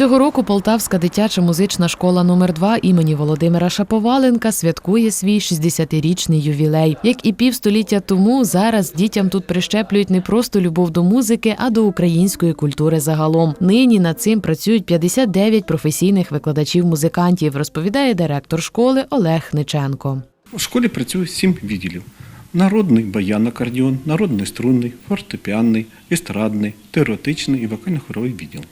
Цього року Полтавська дитяча музична школа номер 2 імені Володимира Шаповаленка святкує свій 60-річний ювілей. Як і півстоліття тому, зараз дітям тут прищеплюють не просто любов до музики, а до української культури загалом. Нині над цим працюють 59 професійних викладачів-музикантів, розповідає директор школи Олег Ниченко. У школі працює сім відділів: народний баян-акордіон, народний струнний, фортепіанний, естрадний, теоретичний і вокально-хоровий відділ.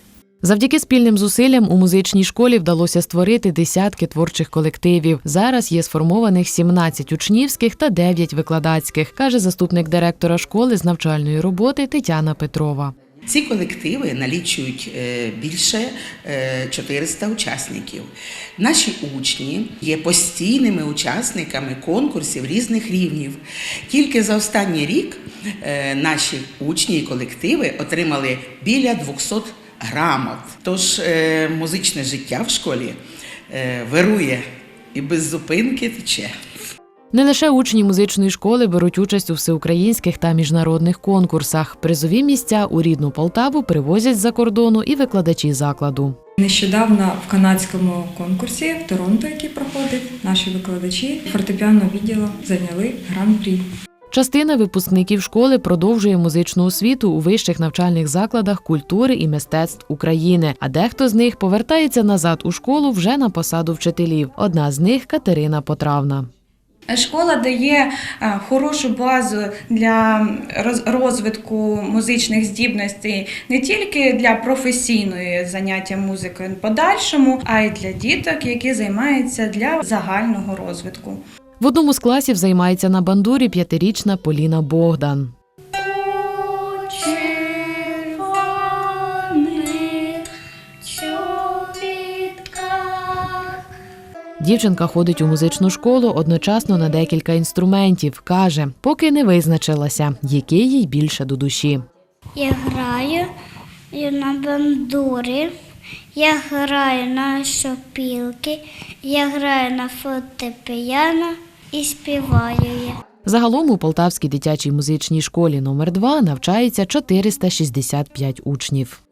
Завдяки спільним зусиллям у музичній школі вдалося створити десятки творчих колективів. Зараз є сформованих 17 учнівських та 9 викладацьких, каже заступник директора школи з навчальної роботи Тетяна Петрова. Ці колективи налічують е, більше е, 400 учасників. Наші учні є постійними учасниками конкурсів різних рівнів. Тільки за останній рік е, наші учні і колективи отримали біля 200 грамот. Тож е, музичне життя в школі е, вирує і без зупинки тече. Не лише учні музичної школи беруть участь у всеукраїнських та міжнародних конкурсах. Призові місця у рідну Полтаву привозять з-за кордону і викладачі закладу. Нещодавно в канадському конкурсі в Торонто, який проходить, наші викладачі фортепіанного відділу зайняли гран-прі. Частина випускників школи продовжує музичну освіту у вищих навчальних закладах культури і мистецтв України. А дехто з них повертається назад у школу вже на посаду вчителів. Одна з них Катерина Потравна. Школа дає е, хорошу базу для роз- розвитку музичних здібностей не тільки для професійної заняття музикою подальшому, а й для діток, які займаються для загального розвитку. В одному з класів займається на бандурі п'ятирічна Поліна Богдан. Дівчинка ходить у музичну школу одночасно на декілька інструментів. каже, поки не визначилася, який їй більше до душі. Я граю на бандурі, я граю на шопілки, я граю на фортепіано і співаю. Загалом у Полтавській дитячій музичній школі номер 2 навчається 465 учнів.